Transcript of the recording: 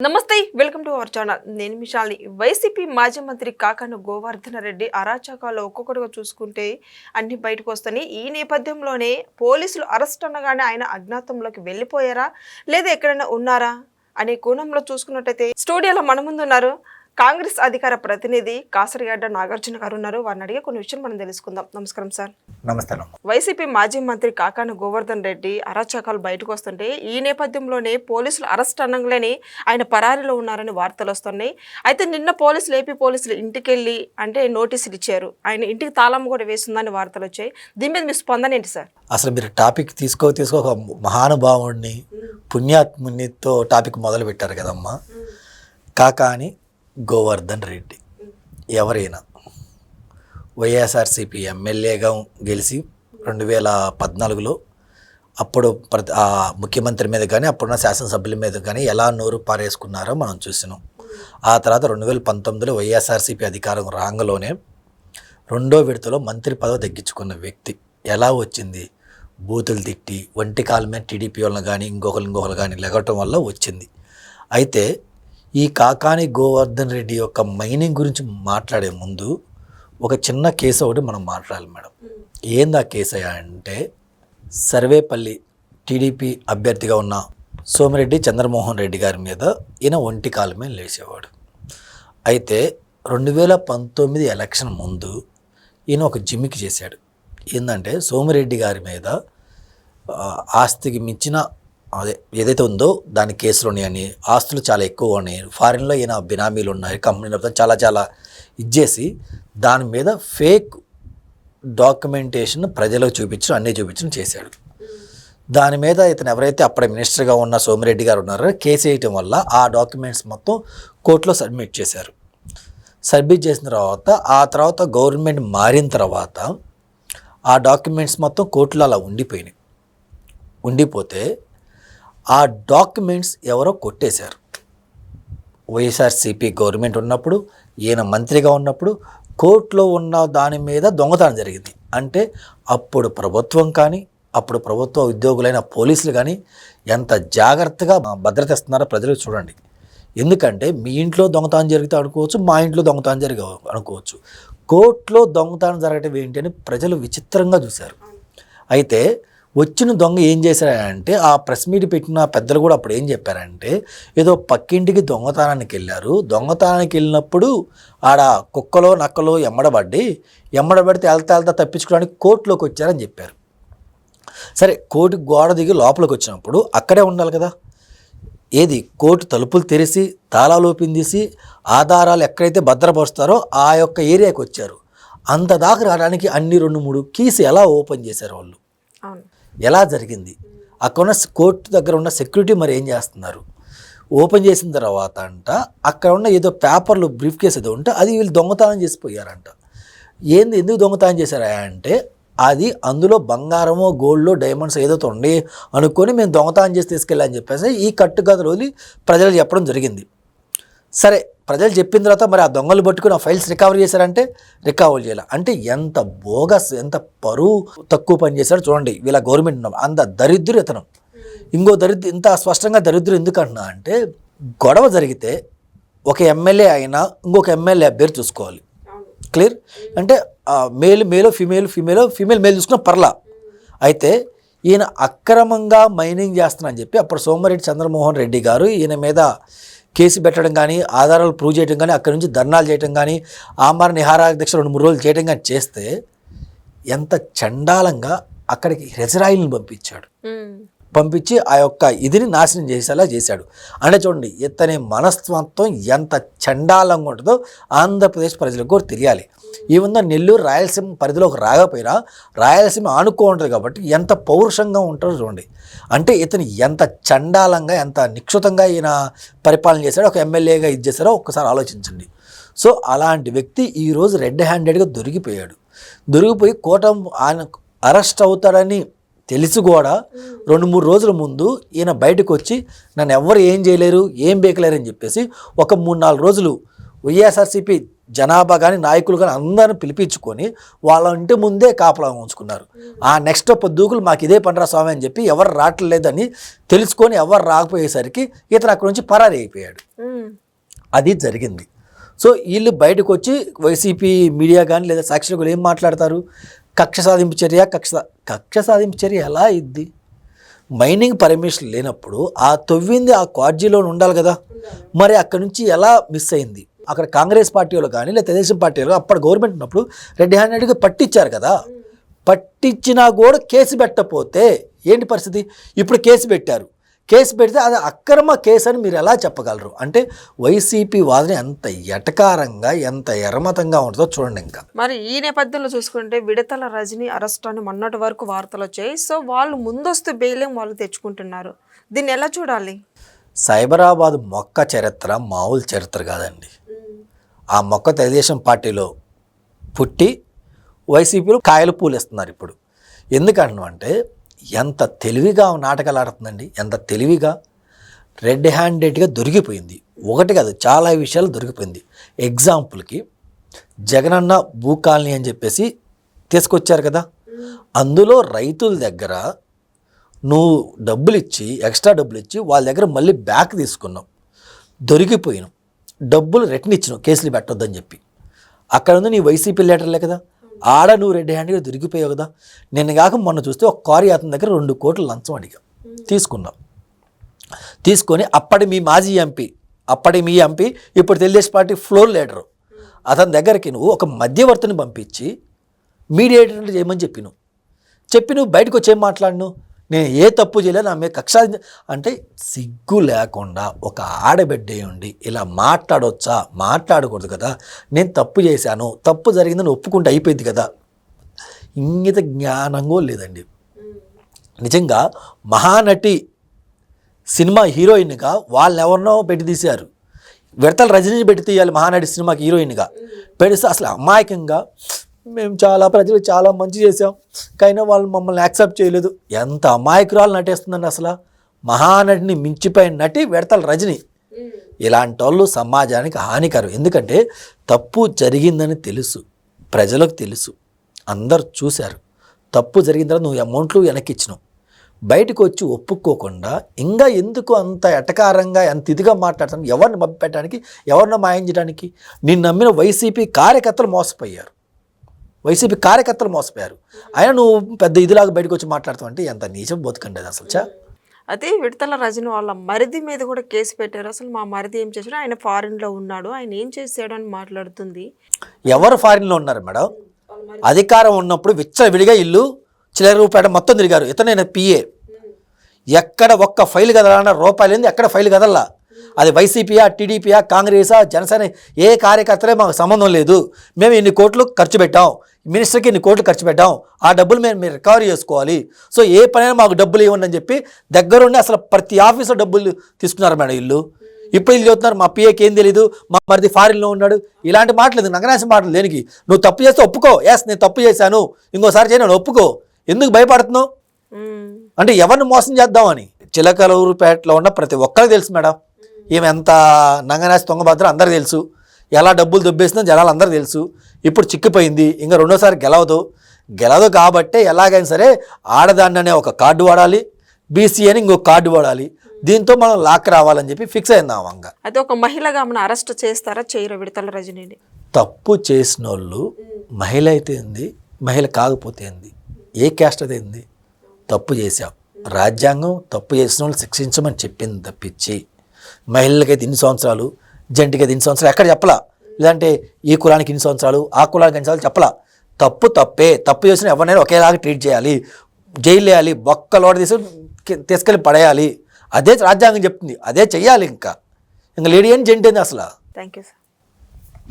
నమస్తే welcome to our channel. నేను మిషాల్ని. YCP మాజీ మంత్రి కాకాను గోవర్ధన రెడ్డి అరాచకాలు ఒక్కొక్కటిగా చూసుకుంటే అన్ని బయటకు వస్తాయి. ఈ నేపథ్యంలోనే పోలీసులు అరెస్ట్ అనగానే ఆయన అజ్ఞాతంలోకి వెళ్ళిపోయారా? లేదా ఎక్కడైనా ఉన్నారా? అనే కోణంలో చూసుకున్నట్టయితే స్టూడియోలో మన ముందు ఉన్నారు కాంగ్రెస్ అధికార ప్రతినిధి కాసరిగడ్డ నాగార్జున గారు ఉన్నారు. వారిని అడిగే కొన్ని విషయాలు మనం తెలుసుకుందాం. నమస్కారం సార్. నమస్తే అమ్మ. వైసీపీ మాజీ మంత్రి కాకాను గోవర్ధన్ రెడ్డి అరాచకాలు బయటకు వస్తుంటే ఈ నేపథ్యంలోనే పోలీసులు అరెస్ట్ అనగానే ఆయన పరారీలో ఉన్నారని వార్తలు వస్తున్నాయి. అయితే నిన్న పోలీసులు ఏపీ పోలీసులు ఇంటికి వెళ్ళి అంటే నోటీసులు ఇచ్చారు. ఆయన ఇంటికి తాళం కూడా వేస్తుందని వార్తలు వచ్చాయి. దీని మీద మీ స్పందన ఏంటి సార్? అసలు మీరు టాపిక్ తీసుకో తీసుకో ఒక మహానుభావుడిని పుణ్యాత్మునితో టాపిక్ మొదలు పెట్టారు కదమ్మా కాకాని గోవర్ధన్ రెడ్డి. ఎవరైనా వైఎస్ఆర్సీపీ ఎమ్మెల్యేగా గెలిచి రెండు వేల పద్నాలుగులో అప్పుడు ప్రతి ఆ ముఖ్యమంత్రి మీద కానీ అప్పుడున్న శాసనసభ్యుల మీద కానీ ఎలా నోరు పారేసుకున్నారో మనం చూసినాం. ఆ తర్వాత రెండు వేల పంతొమ్మిదిలో వైఎస్ఆర్సీపీ అధికారం రాంగలోనే రెండో విడతలో మంత్రి పదవి తగ్గించుకున్న వ్యక్తి ఎలా వచ్చింది? బూతులు తిట్టి ఒంటి కాల మీద టీడీపీ వాళ్ళని కానీ ఇంకొకరు ఇంకొకరు కానీ లెగటం వల్ల వచ్చింది. అయితే ఈ కాకాని గోవర్ధన్ రెడ్డి యొక్క మైనింగ్ గురించి మాట్లాడే ముందు ఒక చిన్న కేసు ఒకటి మనం మాట్లాడాలి మేడం. ఏంది ఆ కేసు అయ్యా అంటే సర్వేపల్లి టీడీపీ అభ్యర్థిగా ఉన్న సోమిరెడ్డి చంద్రమోహన్ రెడ్డి గారి మీద ఈయన ఒంటి కాలు మీద లేచేవాడు. అయితే రెండు వేల పంతొమ్మిది ఎలక్షన్ ముందు ఈయన ఒక జిమ్మికి చేశాడు. ఏంటంటే సోమిరెడ్డి గారి మీద ఆస్తికి మించిన అదే ఏదైతే ఉందో దాని కేసులు ఉన్నాయని ఆస్తులు చాలా ఎక్కువ ఉన్నాయి. ఫారిన్లో ఈయన బినామీలు ఉన్నాయి కంపెనీలతో చాలా చాలా ఇచ్చేసి దాని మీద ఫేక్ డాక్యుమెంటేషన్ ప్రజలకు చూపించడం అన్నీ చూపించడం చేశాడు. దాని మీద ఇతను ఎవరైతే అప్పటి మినిస్టర్గా ఉన్న సోమిరెడ్డి గారు ఉన్నారో కేసు వేయటం వల్ల ఆ డాక్యుమెంట్స్ మొత్తం కోర్టులో సబ్మిట్ చేశారు. సబ్మిట్ చేసిన తర్వాత ఆ తర్వాత గవర్నమెంట్ మారిన తర్వాత ఆ డాక్యుమెంట్స్ మొత్తం కోర్టులో అలా ఉండిపోయినాయి. ఉండిపోతే ఆ డాక్యుమెంట్స్ ఎవరో కొట్టేశారు. వైఎస్ఆర్సీపీ గవర్నమెంట్ ఉన్నప్పుడు ఈయన మంత్రిగా ఉన్నప్పుడు కోర్టులో ఉన్న దాని మీద దొంగతనం జరిగింది. అంటే అప్పుడు ప్రభుత్వం కానీ అప్పుడు ప్రభుత్వ ఉద్యోగులైన పోలీసులు కానీ ఎంత జాగ్రత్తగా భద్రత ఇస్తున్నారో ప్రజలు చూడండి. ఎందుకంటే మీ ఇంట్లో దొంగతనం జరిగితే అనుకోవచ్చు మా ఇంట్లో దొంగతనం జరిగే అనుకోవచ్చు. కోర్టులో దొంగతనం జరగటం ఏంటి అని ప్రజలు విచిత్రంగా చూశారు. అయితే వచ్చిన దొంగ ఏం చేశారంటే ఆ ప్రెస్ మీట్ పెట్టిన పెద్దలు కూడా అప్పుడు ఏం చెప్పారంటే ఏదో పక్కింటికి దొంగతనానికి వెళ్ళారు. దొంగతనానికి వెళ్ళినప్పుడు ఆడ కుక్కలో నక్కలో ఎమ్మడబడి ఎమ్మడబడితే వెళ్తా వెళ్తా తప్పించుకోవడానికి కోర్టులోకి వచ్చారని చెప్పారు. సరే కోర్టు గోడ దిగి లోపలికి వచ్చినప్పుడు అక్కడే ఉండాలి కదా. ఏది? కోర్టు తలుపులు తెరిచి తాళాలు తీసి ఆధారాలు ఎక్కడైతే భద్రపరుస్తారో ఆ యొక్క ఏరియాకి వచ్చారు. అంత దాకా రావడానికి అన్ని రెండు మూడు కీస్ ఎలా ఓపెన్ చేశారు వాళ్ళు? ఎలా జరిగింది? అక్కడ ఉన్న కోర్టు దగ్గర ఉన్న సెక్యూరిటీ మరి ఏం చేస్తున్నారు? ఓపెన్ చేసిన తర్వాత అంట అక్కడ ఉన్న ఏదో పేపర్లు బ్రీఫ్ కేసు ఏదో ఉంటే అది వీళ్ళు దొంగతనం చేసిపోయారంట ఏంది? ఎందుకు దొంగతనం చేశారా అంటే అది అందులో బంగారమో గోల్డ్లో డైమండ్స్ ఏదో ఉండి అనుకొని మేము దొంగతనం చేసి తీసుకెళ్ళాలని చెప్పేసి ఈ కట్టుకథలు వదిలి ప్రజలు చెప్పడం జరిగింది. సరే ప్రజలు చెప్పిన తర్వాత మరి ఆ దొంగలు పట్టుకుని ఆ ఫైల్స్ రికవర్ చేశారంటే రికవర్ చేయాలి? అంటే ఎంత బోగస్ ఎంత పరువు తక్కువ పని చేశారో చూడండి. వీళ్ళ గవర్నమెంట్ ఉన్నాం అంత దరిద్రు ఇతను. ఇంకో దరిద్ర ఇంత స్పష్టంగా దరిద్రం ఎందుకు అంటున్నా అంటే గొడవ జరిగితే ఒక ఎమ్మెల్యే అయినా ఇంకొక ఎమ్మెల్యే అభ్యర్థి చూసుకోవాలి. క్లియర్? అంటే మేల్ మేలో ఫిమేల్ ఫిమేల్ ఫిమేల్ మేల్ చూసుకున్న పర్లా. అయితే ఈయన అక్రమంగా మైనింగ్ చేస్తున్నా అని చెప్పి అప్పుడు సోమిరెడ్డి చంద్రమోహన్ రెడ్డి గారు ఈయన మీద కేసు పెట్టడం కానీ ఆధారాలు ప్రూవ్ చేయడం కానీ అక్కడి నుంచి ధర్నాలు చేయడం కానీ ఆమార నిహారాధ్యక్ష రెండు మూడు రోజులు చేయడం కానీ చేస్తే ఎంత చండాలంగా అక్కడికి హెజరాయిల్ని పంపించాడు. పంపించి ఆ యొక్క ఇదిని నాశనం చేసేలా చేశాడు. అంటే చూడండి ఇతని మనస్తత్వం ఎంత చండాలంగా ఉంటుందో ఆంధ్రప్రదేశ్ ప్రజలకు కూడా తెలియాలి. ఈవెన్ నెల్లూరు రాయలసీమ పరిధిలోకి రాకపోయినా రాయలసీమ ఆనుకో ఉంటుంది కాబట్టి ఎంత పౌరుషంగా ఉంటారో చూడండి. అంటే ఇతను ఎంత చండాలంగా ఎంత నిక్షుతంగా ఈయన పరిపాలన చేశాడో ఒక ఎమ్మెల్యేగా ఇది చేశారో ఒక్కసారి ఆలోచించండి. సో అలాంటి వ్యక్తి ఈరోజు రెడ్ హ్యాండెడ్గా దొరికిపోయాడు. దొరికిపోయి కోటం ఆయన అరెస్ట్ అవుతాడని తెలిసి కూడా. రెండు మూడు రోజుల ముందు ఈయన బయటకు వచ్చి నన్ను ఎవరు ఏం చేయలేరు ఏం బేకలేరు అని చెప్పేసి ఒక మూడు నాలుగు రోజులు వైఎస్ఆర్సీపీ జనాభా కానీ నాయకులు కానీ అందరిని పిలిపించుకొని వాళ్ళ ఇంటి ముందే కాపలా ఉంచుకున్నారు. ఆ నెక్స్ట్ పొద్దుకులు మాకు ఇదే పండరా స్వామి అని చెప్పి ఎవరు రావట్లేదని తెలుసుకొని ఎవరు రాకపోయేసరికి ఇతను అక్కడి నుంచి పరారి అయిపోయాడు. అది జరిగింది. సో వీళ్ళు బయటకు వచ్చి వైసీపీ మీడియా కానీ లేదా సాక్షులు ఏం మాట్లాడతారు? కక్ష సాధింపు చర్య కక్ష కక్ష సాధింపు చర్య ఎలా ఇద్ది మైనింగ్ పర్మిషన్ లేనప్పుడు ఆ తొవ్వింది ఆ క్వార్జీలో ఉండాలి కదా. మరి అక్కడ నుంచి ఎలా మిస్ అయింది అక్కడ కాంగ్రెస్ పార్టీ వాళ్ళు కానీ లేదా తెలుగుదేశం పార్టీ వాళ్ళు అప్పుడు గవర్నమెంట్ ఉన్నప్పుడు రెడ్ హ్యాండెడ్గా పట్టించారు కదా. పట్టించినా కూడా కేసు పెట్టకపోతే ఏంటి పరిస్థితి? ఇప్పుడు కేసు పెట్టారు. కేసు పెడితే అది అక్రమ కేసు అని మీరు ఎలా చెప్పగలరు? అంటే వైసీపీ వాదన ఎంత ఎటకారంగా ఎంత ఎరమతంగా ఉంటుందో చూడండి ఇంకా. మరి ఈ నేపథ్యంలో చూసుకుంటే విడతల రజని అరెస్ట్ అని మొన్నటి వరకు వార్తలు వచ్చాయి. సో వాళ్ళు ముందస్తు బెయిలింగ్ వాళ్ళు తెచ్చుకుంటున్నారు. దీన్ని ఎలా చూడాలి? సైబరాబాద్ మొక్క చరిత్ర మామూలు చరిత్ర కాదండి. ఆ మొక్క తెలుగుదేశం పార్టీలో పుట్టి వైసీపీలో కాయలు పూలేస్తున్నారు ఇప్పుడు. ఎందుకంటే ఎంత తెలివిగా నాటకాలు ఆడుతుందండి ఎంత తెలివిగా రెడ్ హ్యాండెడ్గా దొరికిపోయింది. ఒకటి కాదు చాలా విషయాలు దొరికిపోయింది. ఎగ్జాంపుల్కి జగనన్న భూ కాలనీ అని చెప్పేసి తీసుకొచ్చారు కదా. అందులో రైతుల దగ్గర నువ్వు డబ్బులు ఇచ్చి ఎక్స్ట్రా డబ్బులు ఇచ్చి వాళ్ళ దగ్గర మళ్ళీ బ్యాక్ తీసుకున్నావు. దొరికిపోయినావు. డబ్బులు రిటర్న్ ఇచ్చినావు కేసులు పెట్టొద్దని చెప్పి. అక్కడ ఉంది నీ వైసీపీ లీటర్లే కదా. ఆడ నువ్వు రెడ్ హ్యాండ్గా దొరికిపోయావు కదా. నిన్న కాక మొన్న చూస్తే ఒక కారు అతని దగ్గర రెండు కోట్లు లంచం అడిగా. తీసుకున్నాం. తీసుకొని అప్పటి మీ మాజీ ఎంపీ అప్పటి మీ ఎంపీ ఇప్పుడు తెలుగుదేశం పార్టీ ఫ్లోర్ లీడరు. అతని దగ్గరికి నువ్వు ఒక మధ్యవర్తిని పంపించి మీడియేటర్ చేయమని చెప్పి నువ్వు. చెప్పి నువ్వు బయటకు వచ్చి ఏం మాట్లాడినావు? నేను ఏ తప్పు చేయలేదు నా మీద కక్ష అంటే సిగ్గు లేకుండా ఒక ఆడబిడ్డ ఉండి ఇలా మాట్లాడవచ్చా మాట్లాడకూడదు కదా నేను తప్పు చేశాను తప్పు జరిగిందని ఒప్పుకుంటే అయిపోయింది కదా ఇంగిత జ్ఞానంగా లేదండి. నిజంగా మహానటి సినిమా హీరోయిన్గా వాళ్ళని ఎవరినో పెట్టి తీశారు. విడతల రజనీని పెట్టి తీయాలి మహానటి సినిమాకి హీరోయిన్గా. పెడితే అసలు అమాయకంగా మేము చాలా ప్రజలు చాలా మంచి చేసాం కానీ వాళ్ళు మమ్మల్ని యాక్సెప్ట్ చేయలేదు. ఎంత అమాయకురాలు నటిస్తుందండి అసలు. మహానటిని మించిపోయిన నటి విడతల రజని. ఇలాంటి వాళ్ళు సమాజానికి హానికరం. ఎందుకంటే తప్పు జరిగిందని తెలుసు. ప్రజలకు తెలుసు. అందరు చూశారు. తప్పు జరిగిన తర్వాత నువ్వు అమౌంట్లు వెనక్కి ఇచ్చినావు బయటకు వచ్చి ఒప్పుకోకుండా ఇంకా ఎందుకు అంత ఎటకారంగా అంత ఇదిగా మాట్లాడతాను ఎవరిని మభ్యపెట్టడానికి ఎవరిని మాయం చేయడానికి నిన్ను నమ్మిన వైసీపీ కార్యకర్తలు మోసపోయారు. వైసీపీ కార్యకర్తలు మోసపోయారు. అయినా నువ్వు పెద్ద ఇదిలాగా బయటకు వచ్చి మాట్లాడతావు అంటే ఎంత నీచం బతుకండి అది అసలు చా. అదే విడతల రజని వాళ్ళ మరిది మీద కూడా కేసు పెట్టారు. అసలు మా మరిది ఏం చేశాడు? ఆయన ఫారిన్లో ఉన్నాడు. ఆయన ఏం చేశాడు అని మాట్లాడుతుంది. ఎవరు ఫారిన్లో ఉన్నారు మేడం? అధికారం ఉన్నప్పుడు విచ్చలవిడిగా ఇల్లు చిల్లరూపేట మొత్తం తిరిగారు. ఇతనైన పిఏ ఎక్కడ ఒక్క ఫైల్ కదలన్నా రూపాయలు ఎక్కడ ఫైల్ కదల్లా? అది వైసీపీయా టీడీపీయా కాంగ్రెసా జనసేన ఏ కార్యకర్తలే మాకు సంబంధం లేదు. మేము ఇన్ని కోట్లు ఖర్చు పెట్టాం. మినిస్టర్కి ఇన్ని కోట్లు ఖర్చు పెట్టాం. ఆ డబ్బులు మేము మీరు రికవరీ చేసుకోవాలి. సో ఏ పనైనా మాకు డబ్బులు ఇవ్వండి అని చెప్పి దగ్గరుండి అసలు ప్రతి ఆఫీసులో డబ్బులు తీసుకున్నారు మేడం ఇల్లు ఇప్పుడు వీళ్ళు చెబుతున్నారు మా పిఏకి ఏం తెలియదు మా మరిది ఫారిన్లో ఉన్నాడు. ఇలాంటి మాటలేదు నగరాశ మాటలు దేనికి? నువ్వు తప్పు చేస్తే ఒప్పుకో. ఎస్ నేను తప్పు చేశాను. ఇంకోసారి చేయను ఒప్పుకో. ఎందుకు భయపడుతున్నావు. అంటే ఎవరిని మోసం చేద్దామని? చిలకలూరుపేటలో ఉన్న ప్రతి ఒక్కరికి తెలుసు మేడం. ఈమె ఎంత నంగనాసి తొంగభద్ర అందరికీ తెలుసు. ఎలా డబ్బులు దొబ్బేసిందో జనాలు అందరికీ తెలుసు. ఇప్పుడు చిక్కిపోయింది. ఇంకా రెండోసారి గెలవదు. గెలవదు కాబట్టే ఎలాగైనా సరే ఆడదాన్ని అనే ఒక కార్డు వాడాలి. బీసీ అని ఇంకో కార్డు వాడాలి. దీంతో మనం లాక్ రావాలని చెప్పి ఫిక్స్ అయింది వంగ అయితే ఒక మహిళగా మన అరెస్ట్ చేస్తారా చేయరు విడతల రజనీని? తప్పు చేసిన వాళ్ళు మహిళ అయితే ఏంది? మహిళ కాకపోతే ఏంది? ఏ క్యాస్ట్ అయితే ఏంది? తప్పు చేశాం. రాజ్యాంగం తప్పు చేసిన వాళ్ళు శిక్షించమని చెప్పింది తప్పించి మహిళలకైతే ఇన్ని సంవత్సరాలు జంటికైతే ఇన్ని సంవత్సరాలు ఎక్కడ చెప్పలా? లేదంటే ఈ కులానికి ఇన్ని సంవత్సరాలు ఆ కులానికి ఇన్ని సంవత్సరాలు చెప్పలా? తప్పు తప్పే తప్పు చేసిన ఎవరినైనా ఒకేలాగా ట్రీట్ చేయాలి. జైలు వేయాలి బొక్కలోడ తీసి తీసుకెళ్ళి పడేయాలి. అదే రాజ్యాంగం చెప్తుంది అదే చెయ్యాలి ఇంకా. ఇంకా లేడీ అని జంటి ఏంది అసలు? Thank you sir